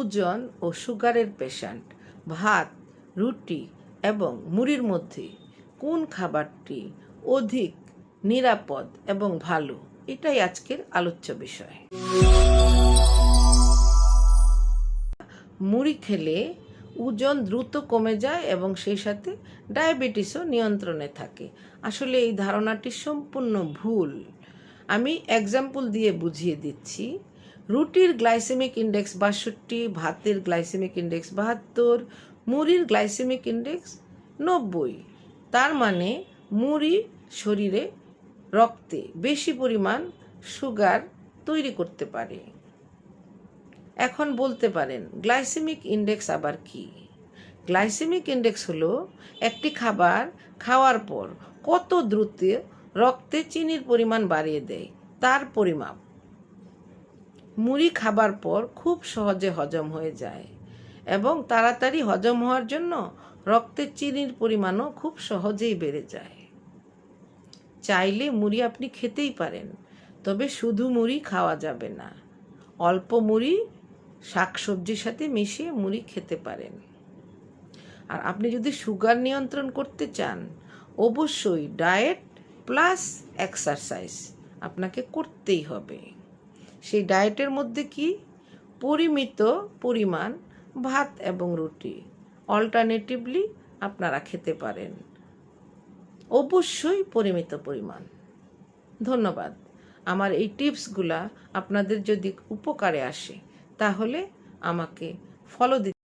ওজন ও সুগারের পেশেন্ট ভাত, রুটি এবং মুড়ির মধ্যে কোন খাবারটি অধিক নিরাপদ এবং ভালো? এটাই আজকের আলোচ্য বিষয়। মুড়ি খেলে ওজন দ্রুত কমে যায় এবং সেই সাথে ডায়াবেটিসও নিয়ন্ত্রণে থাকে। আসলে এই ধারণাটি সম্পূর্ণ ভুল। আমি এক্সাম্পল দিয়ে বুঝিয়ে দিচ্ছি। রুটির গ্লাইসেমিক ইন্ডেক্স বাষট্টি, ভাতের গ্লাইসেমিক ইন্ডেক্স বাহাত্তর, মুড়ির গ্লাইসেমিক ইন্ডেক্স নব্বই। তার মানে মুড়ি শরীরে রক্তে বেশি পরিমাণ সুগার তৈরি করতে পারে। এখন বলতে পারেন, গ্লাইসেমিক ইন্ডেক্স আবার কি? গ্লাইসেমিক ইন্ডেক্স হলো একটি খাবার খাওয়ার পর কত দ্রুত রক্তে চিনির পরিমাণ বাড়িয়ে দেয়, তার পরিমাপ। মুড়ি খাবার পর খুব সহজে হজম হয়ে যায় এবং তাড়াতাড়ি হজম হওয়ার জন্য রক্তে চিনির পরিমাণও খুব সহজেই বেড়ে যায়। চাইলে মুড়ি আপনি খেতেই পারেন, তবে শুধু মুড়ি খাওয়া যাবে না। অল্প মুড়ি, শাকসবজির সাথে মিশিয়ে মুড়ি খেতে পারেন। আর আপনি যদি সুগার নিয়ন্ত্রণ করতে চান, অবশ্যই ডায়েট প্লাস এক্সারসাইজ আপনাকে করতেই হবে। সেই ডায়েটের মধ্যে কি? পরিমিত পরিমাণ ভাত এবং রুটি। অল্টারনেটিভলি আপনারা খেতে পারেন। অবশ্যই পরিমিত পরিমাণ। ধন্যবাদ। আমার এই টিপসগুলা আপনাদের যদি উপকারে আসে, তাহলে আমাকে ফলো দিতে